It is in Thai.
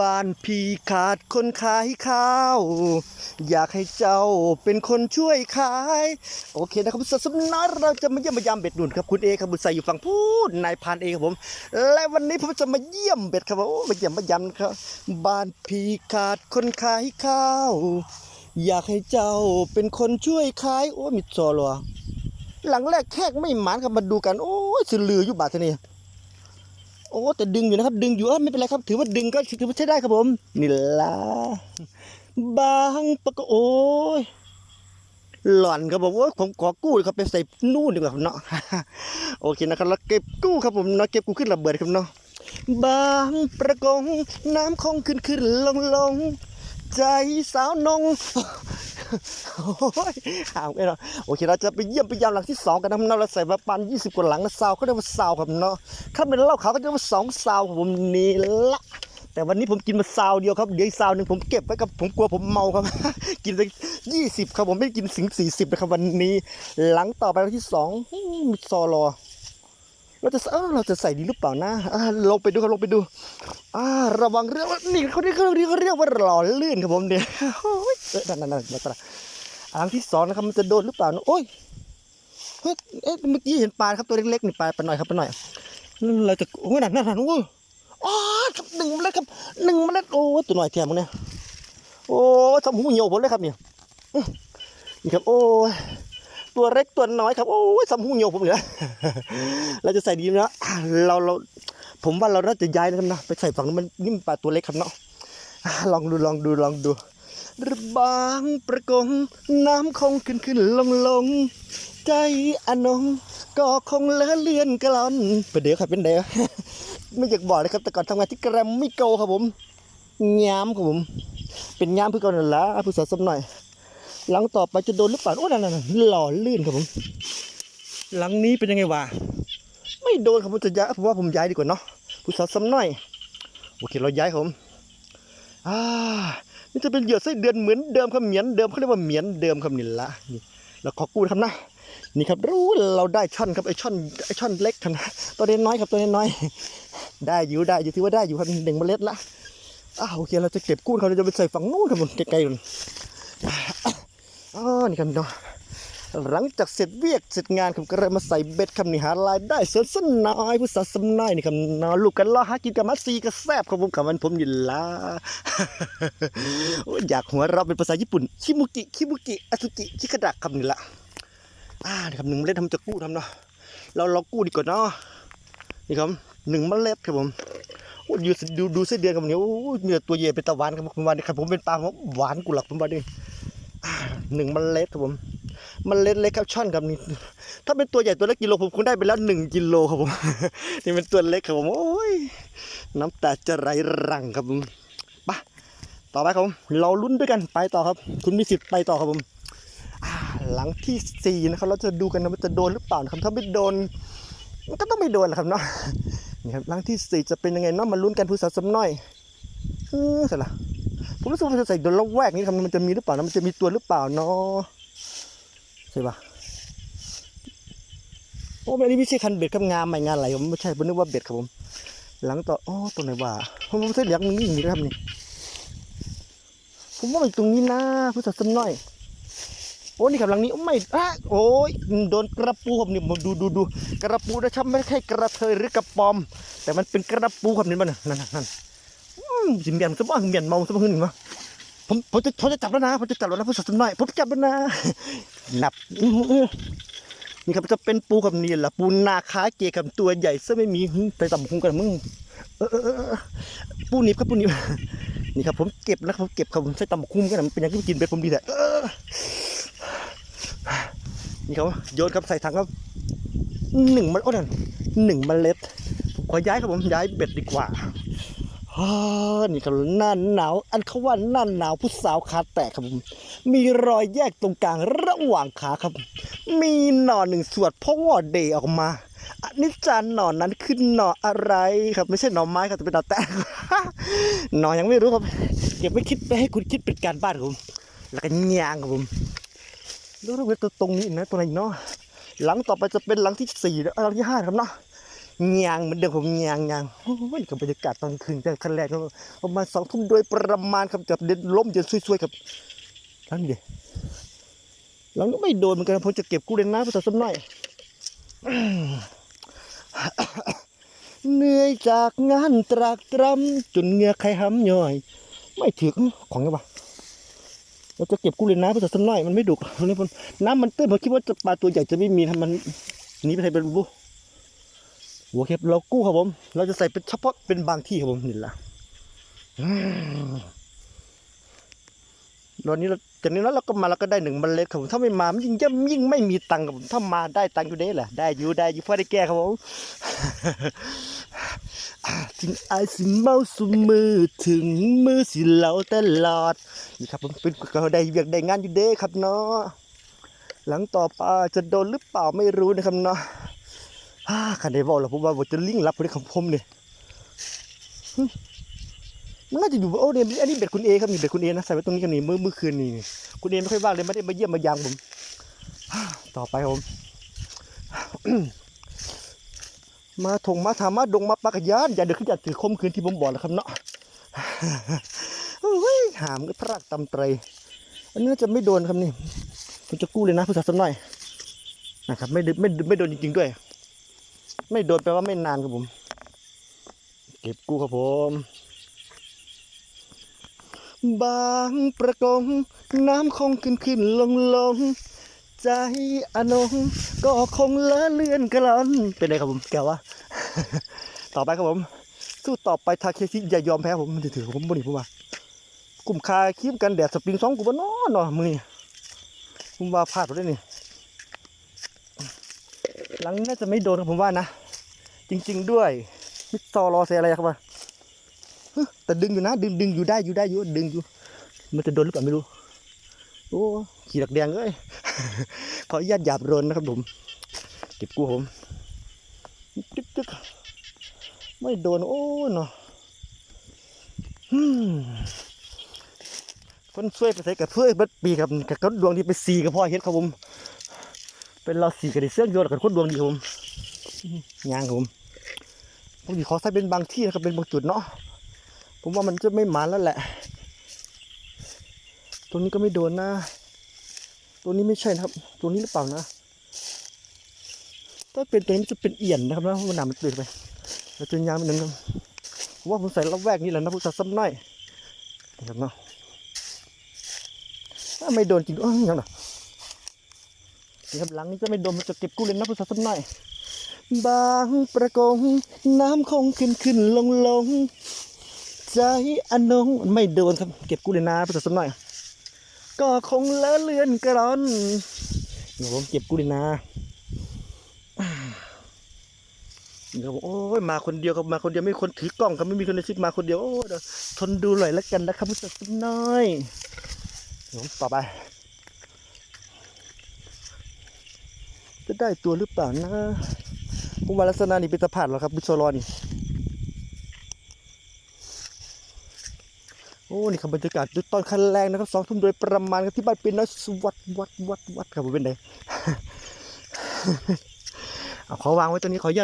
บ้านพี่ขาดคนขายข้าว อยากให้เจ้าเป็นคนช่วยขาย โอเคนะครับสสำนักเราจะมาเยี่ยมมายามเบ็ดหนุนครับคุณเอครับบุษใส่อยู่ฝั่งพูดนายพานเอครับผม และวันนี้ผมจะมาเยี่ยมเบ็ดครับโอ้มาเยี่ยมมายามครับ บ้านพี่ขาดคนขายข้าว อยากให้เจ้าเป็นคนช่วยขายโอ้มิดซอลัวหลังแรกแขกไม่หมานครับมาดูกัน โอ้ยสือลืออยู่บาทเท่นี้ โอ้แต่ดึงอยู่นะครับ ดึงอยู่ไม่เป็นไรครับ ถือว่าดึงก็ถือว่าใช้ได้ครับผม นี่ละบางปะกโอ้ยหล่อนครับผมโอ้ยผมขอกู้ครับไปใส่นู่นดีกว่าเนาะโอเคนะครับแล้วเก็บกู้ครับผมเนาะเก็บกู้ขึ้นระเบิดครับเนาะบางประกงน้ำคงขึ้นขึ้นลงลงใจสาวนงโอ้ย ห่างไปเนาะโอเคเราจะไปเยี่ยมไปยามหลังที่สองกันนะเนาะเราใส่ประมาณยี่สิบกว่าหลังนะซาวเขาเรียกว่าซาวครับเนาะถ้าเป็นเหล้าขาวก็จะเรียกว่าสองซาวครับผมนี่ละแต่วันนี้ผมกินมาซาวเดียวครับเดี๋ยวอีกซาวหนึ่งผมเก็บไว้ครับผมกลัวผมเมาครับ กินไปยี่สิบครับผมไม่กินสิงสี่สิบนะครับวันนี้ หลังต่อไปวันที่สองมมีซอรอ เราจะเออเราจะใส่ดีหรือเปล่านะอ่าลงไปดูครับลงไปดูอ่าระวังเรื่องนี่เขาเรียกเขาเรียกเขาเรียกว่าหล่อลื่นครับผมเนี่ยโอ้ยเออนั่นนั่นนั่นนั่นนั่นอันที่สองนะครับมันจะโดนหรือเปล่านะโอ้ยเฮ้ยเอ๊ะเมื่อกี้เห็นปลาครับตัวเล็กๆนี่ปลาปลาหน่อยครับปลาหน่อยเราจะโอ้ยนั่นนั่นนั่นโอ้ยอ๋อครับหนึ่งเมล็ดครับหนึ่งเมล็ดโอ้ยตัวหน่อยแถมมึงเนี่ยโอ้ยทำหูเหี่ยวผมเลยครับเนี่ยนี่ครับโอ้ย ตัวเล็กตัวน้อยครับ โอ้ยทำหูเหี่ยวผมเหลือเราจะใส่ดีนะเราเราผมว่าเราน่าจะย้ายนะครับนะไปใส่ฝั่งมันนี่มันปลาตัวเล็กครับเนาะลองดูลองดูลองดูระบางประกงน้ำคงขึ้นขึ้นลงลงใจอนงก็คงเลอะเลือนกลอนประเดี๋ยวครับเป็นเดี๋ยวไม่อยากบอกเลยครับแต่ก่อนทำงานที่แกรมไม่โกครับผมยามครับผม เป็นยามเพื่อก่อนนั่นและผู้สาวสมหน่อย หลังต่อไปจะโดนหรือเปล่าโอ้นั่นนั่นนั่นหล่อลื่นครับผมหลังนี้เป็นยังไงวะไม่โดนครับผมจะย้ายผมว่าผมย้ายดีกว่าเนาะผู้สาวซ้ำหน่อยโอเคเราย้ายครับผมอ่านี่จะเป็นเหยื่อไส้เดือนเหมือนเดิมครับเหมียนเดิมเขาเรียกว่าเหมียนเดิมครับนี่ละนี่เราขอกู้นะครับนะนี่ครับรู้เราได้ช่อนครับไอช่อนไอช่อนเล็กครับนะตัวเล็กน้อยครับตัวเล็กน้อย ได้อยู่ได้อยู่ที่ว่าได้อยู่ครับหนึ่งเมล็ดละอ่าโอเคเราจะเก็บกู้เขาเราจะไปใส่ฝั่งนู้นครับผมไกลๆ อ๋อนี่ครับเนาะหลังจากเสร็จเวียกเสร็จงานผมก็เลยมาใส่เบ็ดคำนี่หารายได้เสริมสนน้อยผู้สาสน้อยนี่คำนอลูกกันล่อหากินกับมัสซีก็แซ่บครับผมกับมันผมอยู่ละอยากหัวเราเป็นภาษาญี่ปุ่นคิมุกิคิมุกิอาซุกิชิกระดักคำนี่ละอ่านี่ครับหนึ่งเมล็ดทำจากกู้ทำเนาะเราเรากู้ดีกว่าเนาะนี่ครับหนึ่งเมล็ดครับผมโอ้ยดูดูดูเส้นเดือนกับนี้โอ้ยมีแต่ตัวเย่เป็นตะวันครับผมวันนี้ครับผมเป็นปลาหวานกุหลาบผมว่าดิอ่ หนึ่งเมล็ดครับผมมันเล็กเล็กครับช่อนครับนี่ถ้าเป็นตัวใหญ่ตัวเล็กกิโลผมคงได้ไปแล้วหนึ่งกิโลครับผมนี่เป็นตัวเล็กครับผมโอ้ยน้ำตาจะไหลรังครับผมไปะต่อไปครับผมเราลุ้นด้วยกันไปต่อครับ คุณมีสิทธิ์ไปต่อครับผมหลังที่สี่นะครับเราจะดูกันนะว่าจะโดนหรือเปล่านะครับถ้าไม่โดนมันก็ต้องไม่โดนแหละครับเนาะนี่ครับหลังที่สี่จะเป็นยังไงเนาะมาลุ้นกันผู้สาวสำน้อยอือเสร็จละ ผมรู้สึกว่าจะใส่โดนละแวกนี้ครับมันจะมีหรือเปล่านะมันจะมีตัวหรือเปล่าเนาะใช่ปะโอ้อันนี้ไม่ใช่คันเบ็ดครับงามใหม่งานอะไรผมไม่ใช่ผมนึกว่าเบ็ดครับผม หลังต่ออ๋อตรงไหนวะผมไม่ใช่เหลียงนี่อย่างนี้นะครับนี่ผมว่ามันตรงนี้นะผู้สัตว์สน้อยโอ้นี่ครับหลังนี้ไม่อะโอ้ยโดนกระปูครับนี่ผมดูดูดูกระปูนะครับไม่ใช่กระเทยหรือกระปอม แต่มันเป็นกระปูครับนี่มันนั่นนั่นนั่น สิเมียนสมบ้างเมียนเมาสมบ้างนี่งมาผมผมจะผมจะจับแล้วนะผมจะจับแล้วนะผู้สัตว์สำน้อยผมจับแล้วนะหนับนี่ครับจะเป็นปูกับนี่แหละปูนาคาเกกับตัวใหญ่ซะไม่มีไปต่ำคุ้งกันมึงเออปูนิบครับปูนิบนี่ครับผมเก็บแล้วผมเก็บครับผมใช้ต่ำคุ้งกันนะมันเป็นอย่างที่กินไปผมดีแหละนี่ครับโยนครับใส่ถังครับหนึ่งเมล็ดโอ้นั่นหนึ่งเมล็ดผมขอย้ายครับผมย้ายเบ็ดดีกว่า ฮ่านี่ครับหน้าหนาว อันเขาว่าหน้าหนาวผู้สาวขาแตกครับผมมีรอยแยกตรงกลางระหว่างขาครับ มีหน่อหนึ่งส่วนพราะว่าเดออกมาอันนี้จานหน่อนนั้นคือหน่ออะไรครับ ไม่ใช่หน่อไม้ครับแต่เป็นหน่อแตงหน่อยังไม่รู้ครับเก็บไม่คิดไปให้คุณคิดเป็นการบ้านครับผมแล้วก็ยางครับผมรู้ว่าตัวตรงนี้นะตัวไหนเนาะหลังต่อไปจะเป็นหลังที่สี่แล้วหลังที่ห้าครับเนาะ เงียงเหมือนเดิมผมยางยงโอ้ยกับบรรยากาศตอนคืนแต่ขั้นแรกประมาณสองทุ่มโดยประมาณครับกับเดินล้มเดินซวยๆกับทั้งนี้เดีหลังก็ไม่โดนเหมือนกันผมจะเก็บกู้เลยนะภาษาสมหน่อยเหนื่อยจากงานตรากตรำจนเหงือใครห้ำย่อย ไม่ถึงของไงวะเราจะเก็บกู้เลยนะภาษาสมน่อยมันไม่ดุตรงนี้ผมน้ำมันตื้นผมคิดว่าปลาตัวใหญ่จะไม่มีทำมันหนีไปไทยเป็นบุ หัวเข็บเรากู้ครับผม เราจะใส่เป็นเฉพาะเป็นบางที่ครับผมนี่แหละตอนนี้เราจากนี้แล้วเราก็มาเราก็ได้หนึ่งเมล็ดครับผมถ้าไม่มามยิ่งย่ำยิ่งไม่มีตังค์ครับผมถ้ามาได้ตังค์อยู่เด้แหละได้อยู่ได้อยู่พอได้แก้ครับผมถึงอายสิเมาสุมมือถึงมือสิเหลาตลอดนี่ครับผมเป็นก็ได้เวียกได้งานอยู่เด้ครับเนาะหลังต่อไปจะโดนหรือเปล่าไม่รู้นะครับเนาะ ขันได้บอกแล้วผมว่าผมจะลิงลับไปในของผมเนี่ยมันน่าจะอยู่โอ้เนี่ยอันนี้เบ็ดคุณเอครับนี่เบ็ดคุณเอนะใส่ไว้ตรงนี้กันนี่เมื่อเมื่อคืนนี่คุณเอไม่ค่อยว่างเลยไม่ได้มาเยี่ยมมายามผมต่อไปครับผมมาถงมาถามมาดงมาปากยานอย่าเดือดขึ้นอย่าถือคมคืนที่ผมบอกแล้วครับเนาะเฮ้ยหามก็พรากตำไตรอันนี้จะไม่โดนครับนี่ผมจะกู้เลยนะผู้สาวสักหน่อยนะครับไม่โดนไม่ไม่โดนจริงๆด้วย ไม่โดนแปลว่าไม่นานครับผม เก็บกู้ครับผม บางประกง น้ำคงขึ้นขึ้นลงลงใจอนงก็คงเลอะเลือนกลอนเป็นไงครับผมแกวะ ต่อไปครับผม สู้ต่อไปทาเคชิอย่ายอมแพ้ผมมันจะถือผมบนี่ผมว่ากลุ่มคาครีมกันแดดสปริงสองกูบ้านอนเนาะมือนี่ผมว่าพลาดไปได้นี่หลังน่าจะไม่โดนครับผมว่านะ จริง ๆ ด้วย มิดซอรอเซอะไรครับว่าแต่ดึงอยู่นะ ดึงดึงอยู่ได้อยู่ได้อยู่ดึงอยู่ มันจะโดนหรือเปล่าไม่รู้ โอ้ขี่ดักแดงเอ้ยขออนุญาตหยาบโรนนะครับผมเก็บกู้ผมจึ๊กจึ๊กไม่โดนโอ้เนาะอืมคนช่วยไปใส่กับเพื่อนบัดปีครับกับคนดวงดีไปสีกับพ่อเฮ็ดครับผม เป็นเราสีกับด้เสื้อโยนกับคนดวงดีครับผม ยางครับผมผมดีขอใส่เป็นบางที่นะครับเป็นบางจุดเนาะผมว่ามันจะไม่มาแล้วแหละ ตัวนี้ก็ไม่โดนนะ ตัวนี้ไม่ใช่นะครับ ตัวนี้หรือเปล่านะ ถ้าเป็นตัวนี้จะเป็นเอี่ยนนะครับนะมันหนามันเปลี่นไปแล้วจนยางมันนึงครับผมว่าผมใส่รอบแวกนี่แหละนะผู้สาวซ้ำน้อยนะครับเนาะถ้าไม่โดนจริงเอ้ยยังไงนี่ครับหลังนี้ก็ไม่โดนมันจะเก็บกู้เลยนะผู้สาวซ้ำน้อย บางประกง น้ำคงขึ้นขึ้นลงลงใจอนงไม่โดนครับ เก็บกู้เลยนะผู้สาวซ้ำน้อย ก็คงเลอะเลือนกระรอนเดี๋ยวผมเก็บกูดีนะนี่ครับผมโอ้ยมาคนเดียวครับมาคนเดียวไม่มีคนถือกล้องครับไม่มีคนในชิดมาคนเดียวโอ้เดี๋ยทนดูหน่อยแล้วกันนะครับผู้ชมสักหน้อยเดี๋ยวผมต่อไป จะได้ตัวหรือเปล่านะ ผมว่าลักษณะนี้เป็นสะพานเหรอครับ บิโซลอนี่โอ้นี่ครับบรรยากาศตอนขั้นแรงนะครับสองทุ่มโดยประมาณครับที่บ้านเป็นน้อยสวัดวัดวัดวัดครับผมเป็นไงเอาขอวางไว้ตรงนี้ขอยัด